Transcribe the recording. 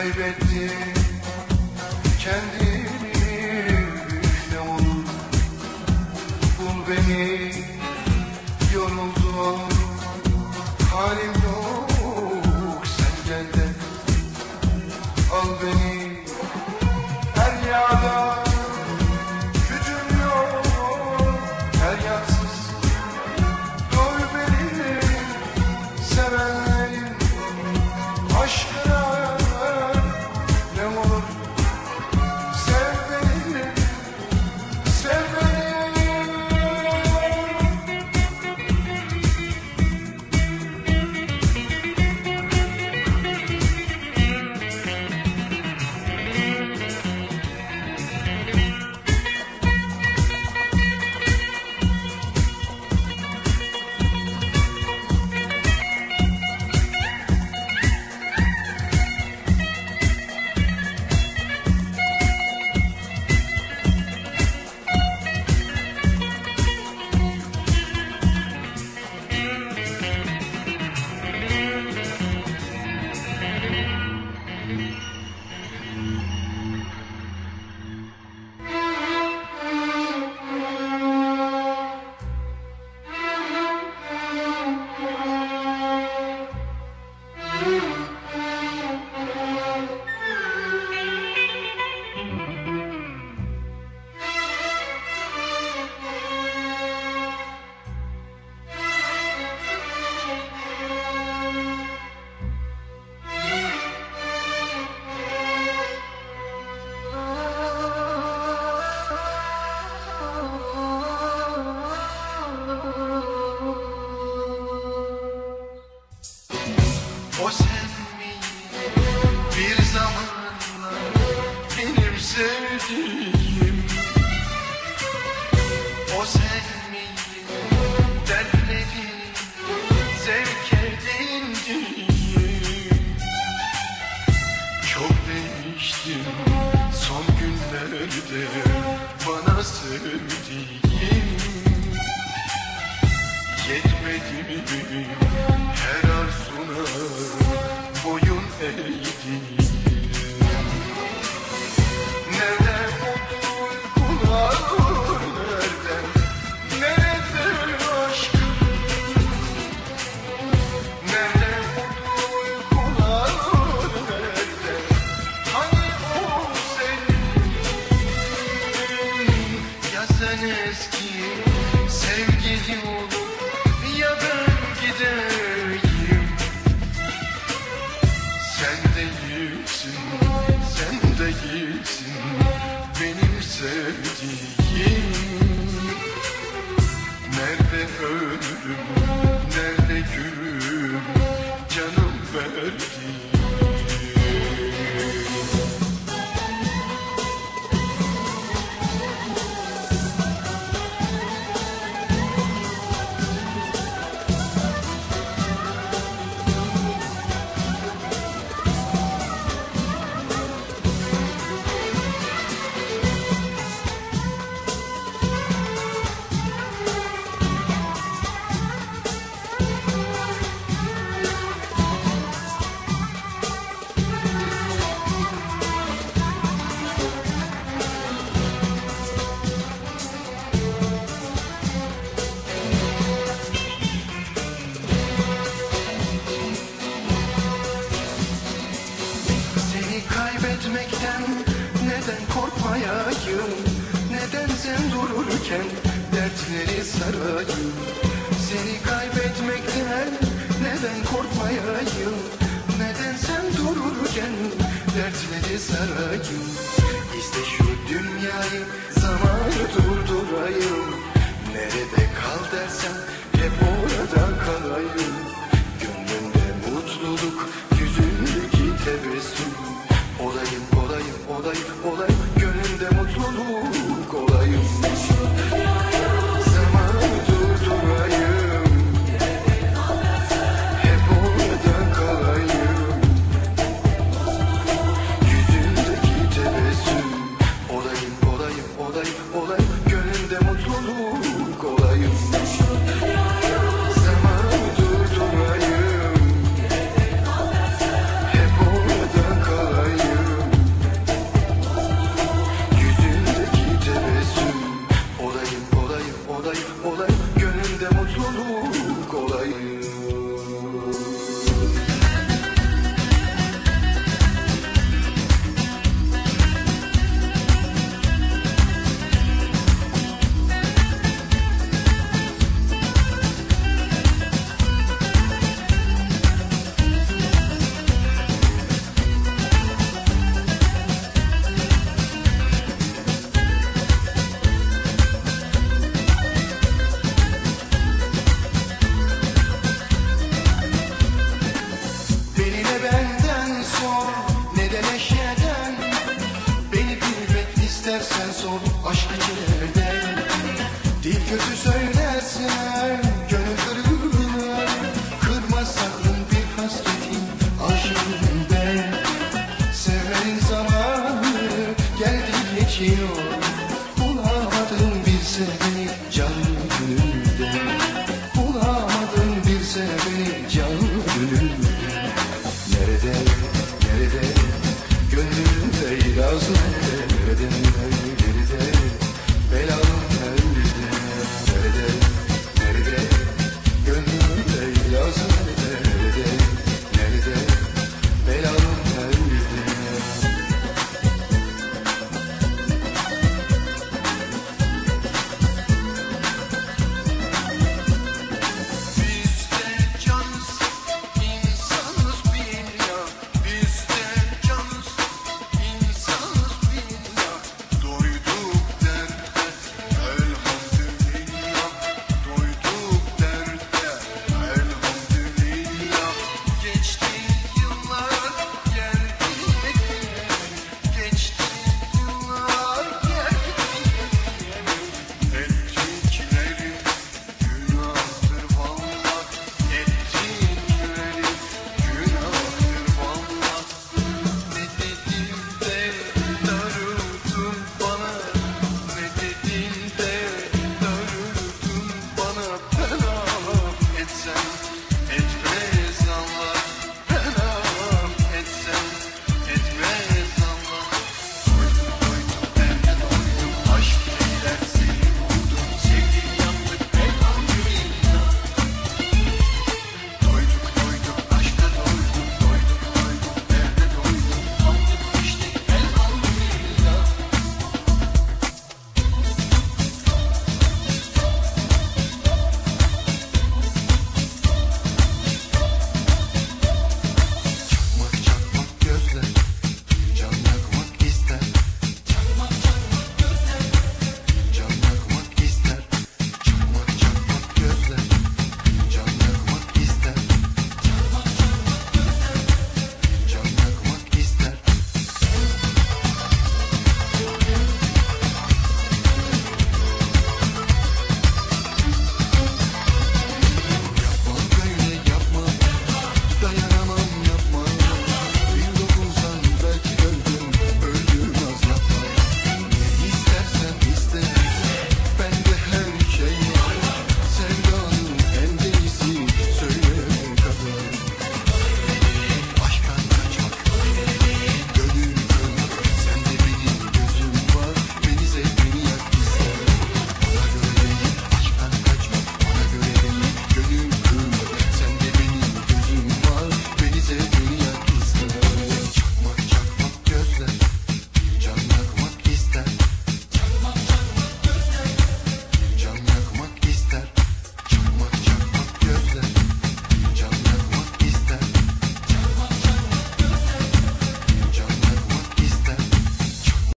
kaybettim. Kendi O sen miydin dertledin Zevk edin Çok değiştim son günlerde Bana sevdiğin Yetmedi mi her arzuna Boyun eğdin. benim sevdiğim Gitmekten neden korkmayayım? Neden sen dururken dertleri sarayım? Seni kaybetmekten neden korkmayayım? Neden sen dururken dertleri sarayım? İşte şu dünyayı zamanı durdurayım. Nerede kal dersen hep orada kalayım. Dil kötü söylersen gönül kırılır Kırma sakın bir hasretin aşığım ben Sevmenin zamanı geldi geçiyor. Bulamadım bir seveni canım gönülden Bulamadım bir seveni canım